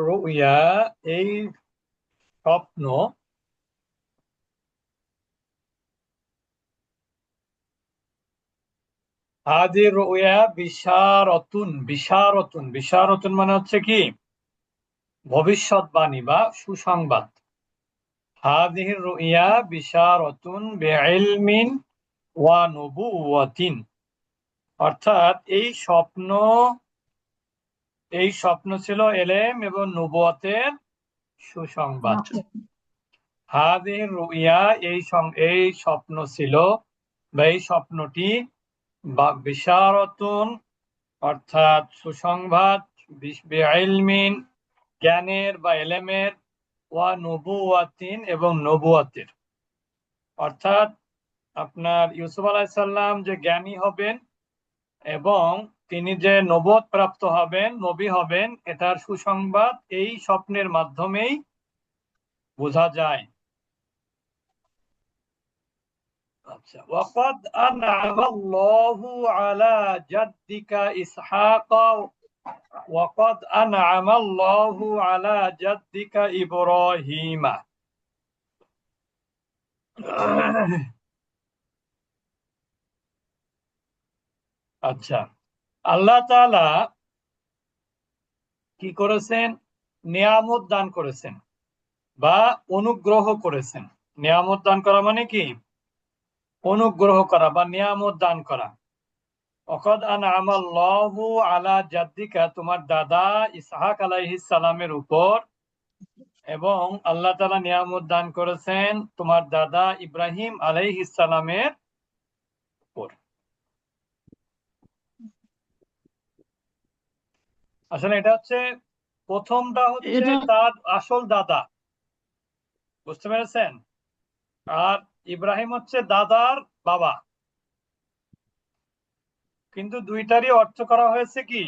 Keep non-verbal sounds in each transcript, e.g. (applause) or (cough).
রুইয়া এই স্বপ্ন রুইয়া বিশারতুন বিশারতুন বিশারতুন মানে হচ্ছে কি? ভবিষ্যৎবাণী বা সুসংবাদ। হাদিহি রুইয়া বিশারতুন বিইলমিন ওয়া নবুওয়াতিন অর্থাৎ এই স্বপ্ন এই স্বপ্ন ছিল এলেম এবং নবুয়তের সুসংবাদ। হাদির রুইয়া এই এই স্বপ্ন ছিল বা এই স্বপ্নটি বা বিশারতুন অর্থাৎ সুসংবাদ বিলমিন জ্ঞানের বা এলেমের ওয়া নবুয়াতিন এবং নবুয়াতের অর্থাৎ আপনার ইউসুফ আলাহিসাল্লাম যে জ্ঞানী হবেন এবং তিনি যে নবদ প্রাপ্ত হবেন, নবী হবেন, এটার সুসংবাদ এই স্বপ্নের মাধ্যমেই বোঝা যায়। আচ্ছা আলা জাদ্দিকা ইসহাক, ওয়াকাদ আনআমা আল্লাহু আলা জাদ্দিকা ইব্রাহিমা। আচ্ছা। আল্লাহ তাআলা কি করেছেন? নিয়ামত দান করেছেন বা অনুগ্রহ করেছেন। নিয়ামত দান করা মানে কি? অনুগ্রহ করা বা নিয়ামত দান করা। অকদ আন আমাল্লাহু আলা জাদ্দিকা, তোমার দাদা ইসহাক আলাইহিস সালামের উপর এবং আল্লাহ তালা নিয়ামত দান করেছেন তোমার দাদা ইব্রাহিম আলাইহিস সালামের উপর আসলে এটা হচ্ছে প্রথমটা হচ্ছে তার আসল দাদা। বুঝতে পেরেছেন? আর ইব্রাহিম হচ্ছে দাদার বাবা। কিন্তু দুইটারই অর্থ করা হয়েছে কি?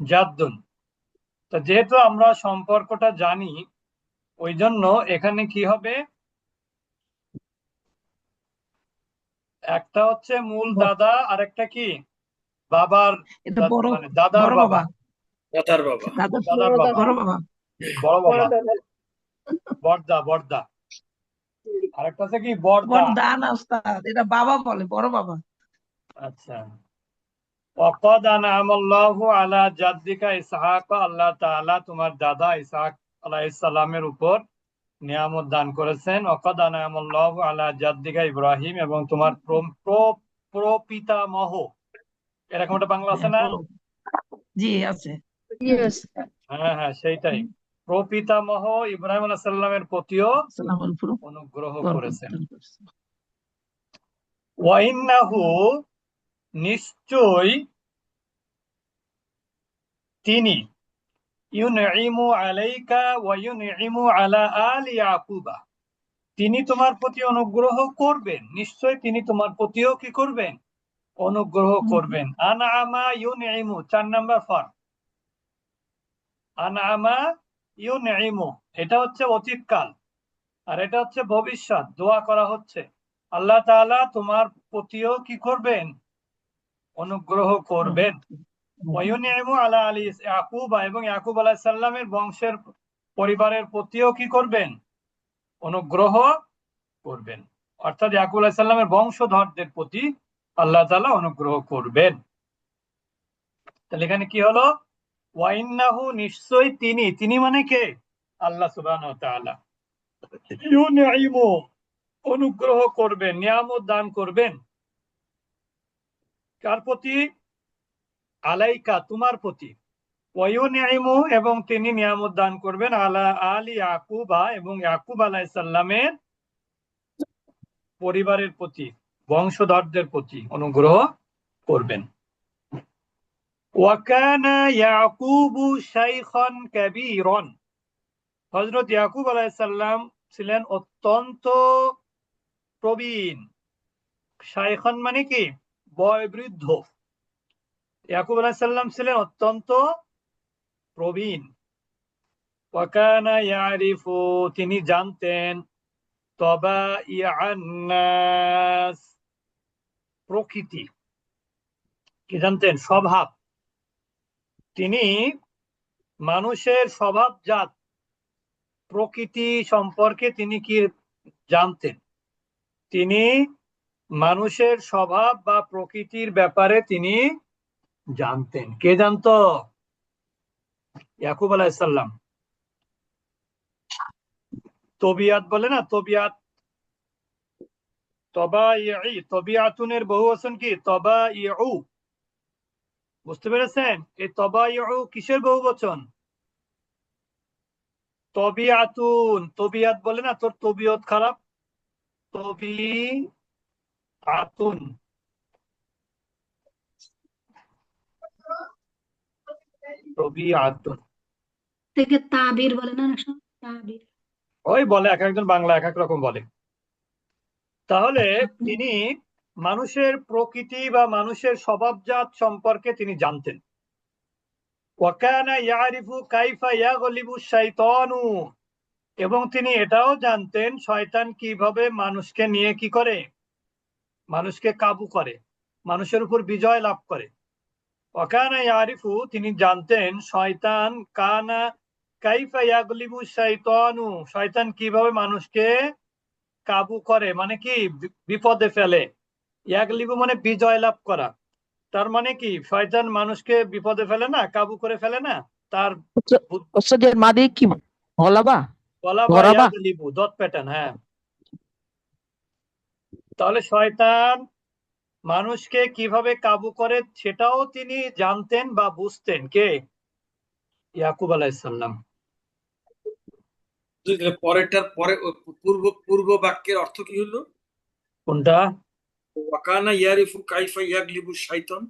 জাদ্দুন। তো যেহেতু আমরা সম্পর্কটা জানি ওই জন্য এখানে কি হবে? একটা হচ্ছে মূল দাদা আর একটা কি? বাবার মানে দাদার বাবা। দাদার বাবা দাদার বাবা। বড় বাবা। বড় বাবা। বর্দা বর্দা আরেকটা আছে কি? বর্দা বড়দা না ওস্তাদ এটা বাবা বলে বড় বাবা। আচ্ছা। ওয়াকাদ আনআমাল্লাহু আলা জাদ্দিকা ইসহাক আল্লাহ তাআলা তোমার দাদা ইসহাক আলাইহিস সালামের উপর নিয়ামত দান করেছেন। ওয়াকাদ আনআমাল্লাহু আলা জাদ্দিকা ইব্রাহিম এবং তোমার প্রপিতামহ। এরকম একটা বাংলা আছে না? জি আছে। হ্যাঁ হ্যাঁ সেইটাই। প্রপিতামহ ইব্রাহিম প্রতিও অনুগ্রহ করেছেন। ওয়াইন্নাহু নিশ্চয় তিনি। ইউনঈমু আলাইকা ওয়া ইউনঈমু আলা আলি ইয়াকুবা। তিনি তোমার প্রতি অনুগ্রহ করবেন। নিশ্চয় তিনি তোমার প্রতিও কি করবেন? অনুগ্রহ করবেন। আনআমা ইউনঈমু চার নাম্বার ফর আনআমা ইউনঈমু এটা হচ্ছে অতীতকাল আর এটা হচ্ছে ভবিষ্যৎ দোয়া করা হচ্ছে। আল্লাহ তাআলা তোমার প্রতিও কি করবেন? অনুগ্রহ করবেন। আলা আলী ইয়াকুবা এবং ইয়াকুব আলাইহিস সালামের বংশের পরিবারের প্রতিও কি করবেন? অনুগ্রহ করবেন। অর্থাৎ ইয়াকুব আলাইহিস সালামের বংশধরদের প্রতি আল্লাহ তাআলা অনুগ্রহ করবেন। তাহলে এখানে কি হলো? ওয়াইন্নাহু নিশ্চয় তিনি। তিনি মানে কে? আল্লাহ সুবহানাহু ওয়া তাআলা। অনুগ্রহ করবেন, নিয়ামত দান করবেন। কার প্রতি? আলাইকা, তোমার প্রতি। ওয়ুনিমু এবং তিনি নিয়ামত দান করবেন আলা আলী ইয়াকুবা, এবং ইয়াকুব আলাইসাল্লামের পরিবারের প্রতি, বংশধরদের প্রতি অনুগ্রহ করবেন। ওয়াকানা ইয়াকুবু শাইখান কাবীরন হযরত ইয়াকুব আলাইসাল্লাম ছিলেন অত্যন্ত প্রবীণ। শাইখান মানে কি? বয়বৃদ্ধ। ইয়াকুব আলাইসাল্লাম ছিলেন অত্যন্ত প্রবীণ। ওয়াকানা ইয়ারিফু, তিনি জানতেন তবা ইয়ান্নাস প্রকৃতি। কি জানতেন? স্বভাব। তিনি মানুষের স্বভাবজাত প্রকৃতি সম্পর্কে তিনি কি জানতেন? তিনি মানুষের স্বভাব বা প্রকৃতির ব্যাপারে তিনি জানতেন। কে জানতো? ইয়াকুব আলাইসাল্লাম তবিয়াত বলে না? তবিয়াত। তবা তবিয়াতুনের বহু বচন কি? তবা ইউ বুঝতে পেরেছেন? এই তবা ইউ কিসের বহু বচন তবিয়াতুন তবিয়াত বলে না তোর তবিয়ত খারাপ? তবি আতুন তবি আতুন থেকে তাবির বলে না তাবির। ওই বলে এক একজন বাংলা এক এক রকম বলে। তাহলে তিনি মানুষের প্রকৃতি বা মানুষের স্বভাবজাত সম্পর্কে তিনি জানতেন। কাইফা এবং তিনি এটাও জানতেন, শয়তান কীভাবে মানুষকে নিয়ে কি করে? মানুষকে কাবু করে, মানুষের উপর বিজয় লাভ করে। ওয়াকানা ইয়ারিফু, তিনি জানতেন, শয়তান কানা কাইফা ইয়াগলিবু শাইতানু। শয়তান কীভাবে মানুষকে কাবু করে মানে কি বিপদে ফেলে। ইয়াগলিবু মানে বিজয় লাভ করা। তার মানে কি? শয়তান মানুষকে বিপদে ফেলে না কাবু করে ফেলে না? তার ওস্তাদের মাদি কি? ইয়াগলিবু প্যাটার্ন হ্যাঁ। তাহলে শয়তান মানুষকে কীভাবে কাবু করে সেটাও তিনি জানতেন বা বুঝতেন। কে? ইয়াকুব আলাইসাল্লাম পরেরটার পরে পূর্ব পূর্ব বাক্যের অর্থ কি হলো? কোনটা? ওয়াকানা ইয়ারিফু কাইফা ইয়াগলিবু শাইতান?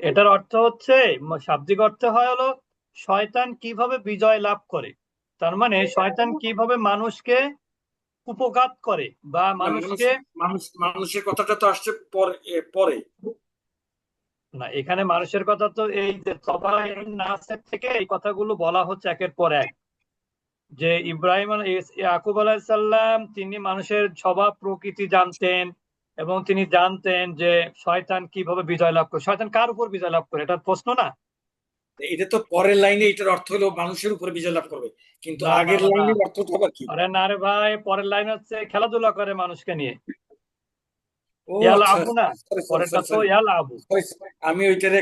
এটার অর্থ হচ্ছে শাব্দিক অর্থ হয় হলো শয়তান কীভাবে বিজয় লাভ করে। তার মানে শয়তান কীভাবে মানুষকে উপঘাত করে বা মানুষকে মানুষ মানুষের কথাটা তো আসছে পরে পরে। না এখানে মানুষের কথা তো এই যে নাসের থেকে এই কথাগুলো বলা হচ্ছে একের পর এক। যে ইব্রাহিম ইয়াকুব আলাইসাল্লাম তিনি মানুষের স্বভাব প্রকৃতি জানতেন এবং তিনি জানতেন যে শয়তান কীভাবে বিজয় লাভ করে শয়তান কার উপর বিজয় লাভ করে? এটার প্রশ্ন না? এটা তো পরের লাইনে এটার অর্থ হলো মানুষের উপরে বিজয় লাভ করবে। কিন্তু আগের। লাইনের অর্থটা আবার কি? আরে না রে ভাই পরের লাইন হচ্ছে খেলাধুলা করে মানুষকে নিয়ে। আচ্ছা. আমি ওইটারে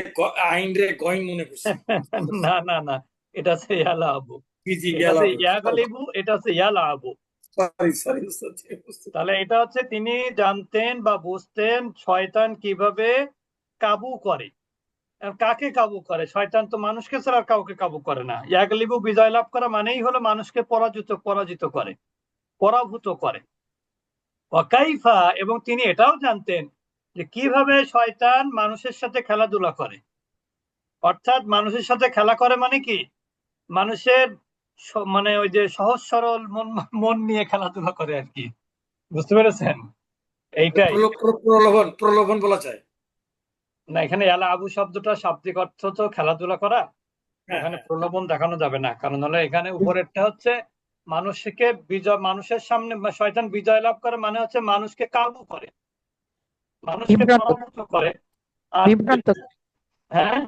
আইন রে গইন মনে করছি। (laughs) না না না এটা হচ্ছে ইয়ালা আবু। এটা এটা হচ্ছে ইয়ালা আবু। তাহলে এটা হচ্ছে তিনি জানতেন বা বুঝতেন শয়তান কীভাবে কাবু করে। কাকে কাবু করে? শয়তান তো মানুষকে ছাড়া কাউকে কাবু করে না। ইয়াগলিবু বিজয় লাভ করা মানেই হলো মানুষকে পরাজিত পরাজিত করে, পরাভূত করে। ওয়াকাইফা, এবং তিনি এটাও জানতেন যে কীভাবে শয়তান মানুষের সাথে খেলাধুলা করে। অর্থাৎ মানুষের সাথে খেলা করে মানে কি? মানুষের মানে ওই যে সহজ সরল মন মন নিয়ে খেলাধুলা করে আর কি। বুঝতে পেরেছেন? এইটাই। প্রলোভন প্রলোভন বলা যায়। না এখানে এলা আবু শব্দটা শাব্দিক অর্থ তো খেলাধুলা করা। হ্যাঁ, এখানে প্রলোভন দেখানো যাবে না। কারণ হলো এখানে উপরেরটা হচ্ছে মানুষকে বিজয় মানুষের সামনে শয়তান বিজয় লাভ করে মানে হচ্ছে মানুষকে কাবু করে। মানুষকে। পরাভূত করে। আর বিভ্রান্ত। হ্যাঁ?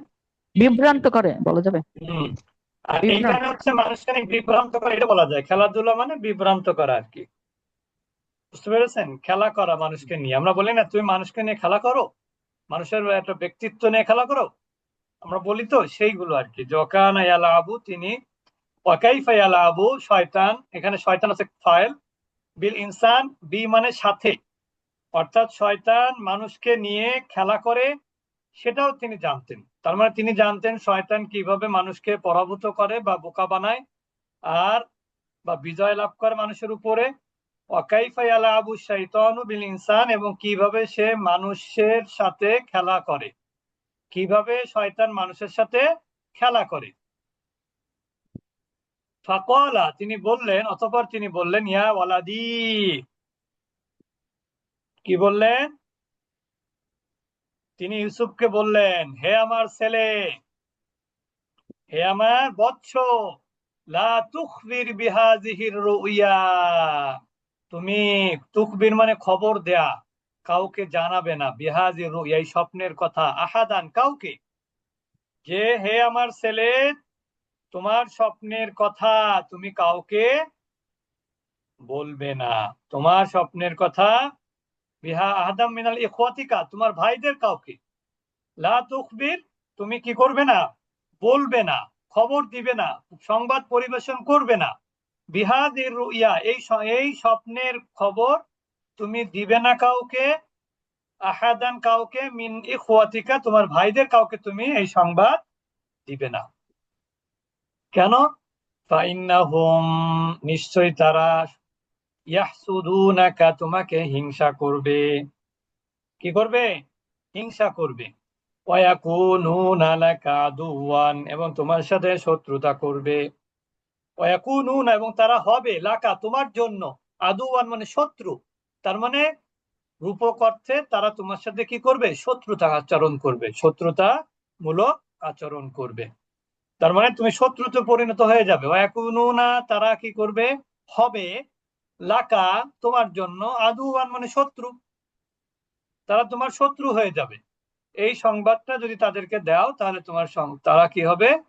বিভ্রান্ত করে বলা যাবে। হুম। আর। এইখানে হচ্ছে মানুষকে বিভ্রান্ত করে এটা বলা যায়। খেলাধুলা মানে বিভ্রান্ত করা আর কি। বুঝতে পেরেছেন? খেলা করা মানুষকে নিয়ে। আমরা বলি না তুমি মানুষকে নিয়ে খেলা করো। মানুষের একটা ব্যক্তিত্ব নিয়ে খেলা করো। আমরা বলি তো সেইগুলো আর কি। জকান ইয়ালা আবু তিনি ওয়াকাইফা ইয়ালা আবু শয়তান এখানে শয়তান আছে ফাইল। বিল ইনসান বি মানে সাথে। অর্থাৎ শয়তান মানুষকে নিয়ে খেলা করে সেটাও তিনি জানতেন। তার মানে তিনি জানতেন শয়তান কীভাবে মানুষকে পরাভূত করে বা বোকা বানায়, আর বা বিজয় লাভ করে মানুষের উপরে। আবু বিল ইনসান, এবং কীভাবে সে মানুষের সাথে খেলা করে। কীভাবে শয়তান মানুষের সাথে খেলা করে। ফাকালা, তিনি বললেন, অতঃপর তিনি বললেন, ইয়া ওয়ালাদি। কি বললেন? তিনি ইউসুফকে বললেন, হে আমার ছেলে, হে আমার বৎস, লা তুখবির তুমি তুকবির মানে খবর দেয়া, কাউকে জানাবে না। বিহাজি রুইয়া, এই স্বপ্নের কথা। আহাদান, কাউকে? যে, হে আমার ছেলে, তোমার স্বপ্নের কথা তুমি কাউকে বলবে না। তোমার স্বপ্নের কথা বিহা মিনাল ইখওয়াতিকা, তোমার ভাইদের কাউকে। লা তুখবির, তুমি কি করবে না? বলবে না, খবর দিবে না, সংবাদ পরিবেশন করবে না। বিহাদির রুইয়া, এই এই স্বপ্নের খবর তুমি দিবে না কাউকে, আহাদান কাউকে, মিন ইখওয়াতিকা, তোমার ভাইদের কাউকে তুমি এই সংবাদ দিবে না। কেন? নিশ্চয় তারা ইয়াহসুদুনাকা, তোমাকে হিংসা করবে। কি করবে? হিংসা করবে। এবং তোমার সাথে শত্রুতা করবে। এবং তারা হবে লাকা, তোমার জন্য। আদুওয়ান মানে শত্রু। তার মানে রূপক অর্থে তারা তোমার সাথে কি করবে? শত্রুতা আচরণ করবে। শত্রুতা মূলক আচরণ করবে। তার মানে তুমি শত্রুতে পরিণত হয়ে যাবে। ওয়াকুনুনা তারা কি করবে? হবে লাকা তোমার জন্য আদুয়ান মানে শত্রু। তারা তোমার শত্রু হয়ে যাবে। এই সংবাদটা যদি তাদেরকে দাও, তাহলে তোমার তারা কি হবে?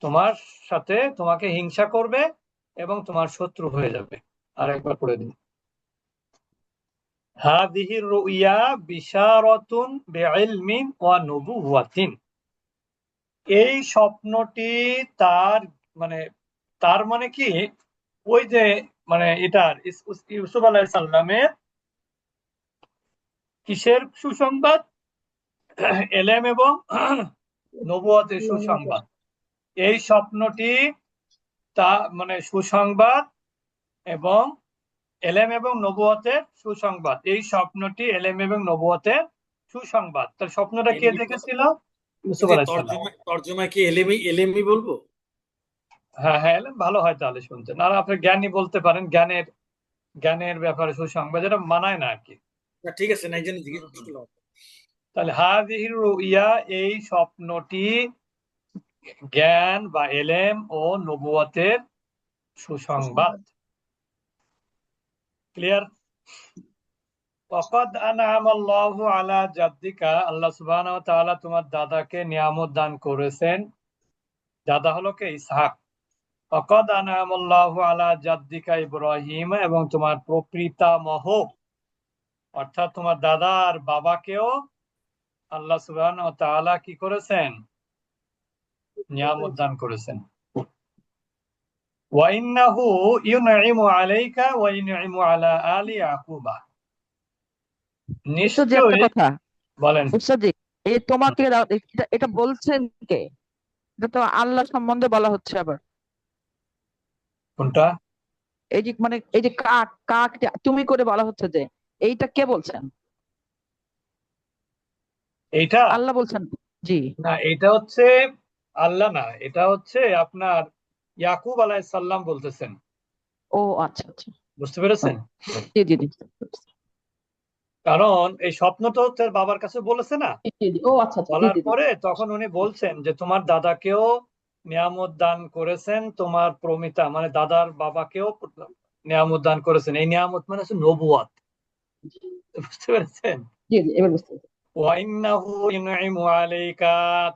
তোমার সাথে তোমাকে হিংসা করবে এবং তোমার শত্রু হয়ে যাবে। আর একবার পড়ে দিন। রুইয়া বিশারাতুন বিইলমিন ওয়া নবুওয়াতিন। এই স্বপ্নটি তার মানে তার মানে কি? ওই যে মানে এটার ইউসুফ আলাইহিস সালামের কিসের সুসংবাদ? এলেম এবং নবুয়তের সুসংবাদ। এই স্বপ্নটি তা মানে সুসংবাদ এবং এলেম এবং নবুয়তের সুসংবাদ। এই স্বপ্নটি এলেম এবং নবুয়তের সুসংবাদ। তার স্বপ্নটা কে দেখেছিল? তর্জমা কি এলেমি এলেমি বলব? হ্যাঁ হ্যাঁ এলেম ভালো হয় তাহলে শুনতে। আপনি জ্ঞানী বলতে পারেন জ্ঞানের জ্ঞানের ব্যাপারে সুসংবাদ যেটা মানায় না আর কি ঠিক আছে না এই জন্য জিজ্ঞেস করলাম তাহলে রুইয়া এই স্বপ্নটি জ্ঞান বা এলেম ও নবুয়তের সুসংবাদ। ক্লিয়ার আলা জাদ্দিকা আল্লাহ সুবহানাহু ওয়া তাআলা তোমার দাদাকে নিয়ামত দান করেছেন। দাদা হলো কে? ইসহাক। ওয়াকাদ আনআম আল্লাহু আলা জাদ্দিকা ইব্রাহিম এবং তোমার প্রপিতামহ। অর্থাৎ তোমার দাদা আর বাবাকেও আল্লাহ ওয়া তাআলা কি করেছেন? নিয়ামত দান করেছেন। ওয়া ইন্নাহু ইউনঈমু আলাইকা ওয়া ইউনঈমু আলা আলি ইয়াকুবা। নিশ্চয়ই কথা। বলেন। এই তোমাকে এটা এটা বলছেন কে? এটা তো আল্লাহ সম্বন্ধে বলা হচ্ছে আবার। কোনটা? এই যে মানে এই যে কাক কাক তুমি করে বলা হচ্ছে যে এইটা কে বলছেন? এইটা? আল্লাহ বলছেন জি। না এটা হচ্ছে আল্লাহ না এটা হচ্ছে আপনার ইয়াকুব আলাইহিস সালাম বলতেছেন। ও আচ্ছা আচ্ছা। বুঝতে পেরেছেন? জি জি জি কারণ এই স্বপ্ন তো তার বাবার কাছে বলেছে না। ও আচ্ছা আচ্ছা বলার। পরে তখন উনি বলছেন যে তোমার দাদাকেও নিয়ামত দান করেছেন তোমার প্রমিতা মানে দাদার বাবাকেও নিয়ামত দান করেছেন। এই নিয়ামত মানে হচ্ছে নবুয়াত। বুঝতে পেরেছেন?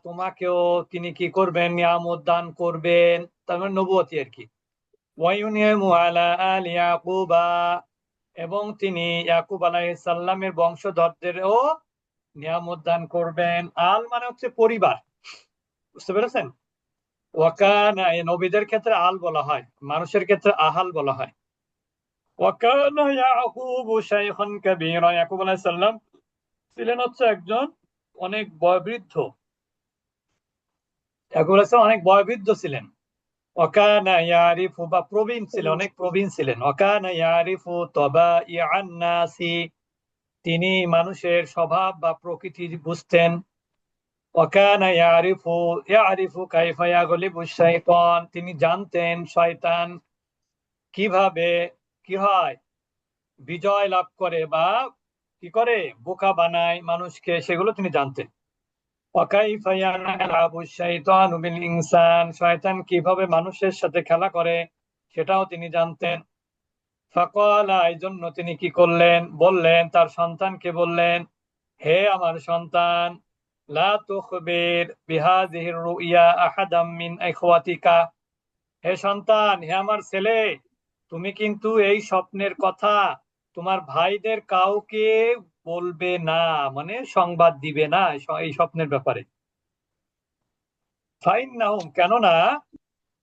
তোমাকেও তিনি কি করবেন? নিয়ামত দান করবেন। তার মানে নবুয়তি আর কি। ওয়াইউনিমু আলা আলি ইয়াকুবা এবং তিনি ইয়াকুব আলাইহিস সালামের বংশধরদেরও নিয়ামত দান করবেন। আল মানে হচ্ছে পরিবার। বুঝতে পেরেছেন? ওয়াকানা নবীদের ক্ষেত্রে আল বলা হয়, মানুষের ক্ষেত্রে আহাল বলা হয়। ওয়াকানা কাবীরা, ইয়াকুব আলাইহিস সালাম ছিলেন হচ্ছে একজন অনেক বয়োবৃদ্ধ। ইয়াকুব আলাইহিস অনেক বয়োবৃদ্ধ ছিলেন। ওয়াকানা ইয়ারিফু, বা প্রবীণ ছিলেন, অনেক প্রবীণ ছিলেন। ওয়াকানা ইয়ারিফু তাবাইআন নাসি, তিনি মানুষের স্বভাব বা প্রকৃতি বুঝতেন। তিনি জানতেন শয়তান কীভাবে কি হয়, বিজয় লাভ করে বা কি করে, বোকা বানায় মানুষকে, সেগুলো তিনি জানতেন। ইনসান শয়তান কীভাবে মানুষের সাথে খেলা করে, সেটাও তিনি জানতেন। ফাকালা এই জন্য তিনি কি করলেন? বললেন, তার সন্তানকে বললেন, হে আমার সন্তান লা তুখবির বিহাযিহির রুইয়া আহাদাম মিন ইখওয়াতিকা হে সন্তান, হে আমার ছেলে, তুমি কিন্তু এই স্বপ্নের কথা তোমার ভাইদের কাউকে বলবে না মানে সংবাদ দিবে না এই স্বপ্নের ব্যাপারে। ফাইন নাহুম কেননা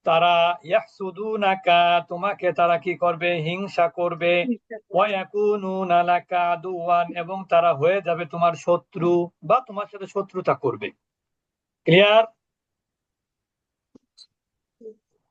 তারা ইয়াহসুদুনাকা তোমাকে তারা কি করবে? হিংসা করবে। ওয়ায়াকুনুনা লাকা আদুওয়ান এবং তারা হয়ে যাবে তোমার শত্রু বা তোমার সাথে শত্রুতা করবে। ক্লিয়ার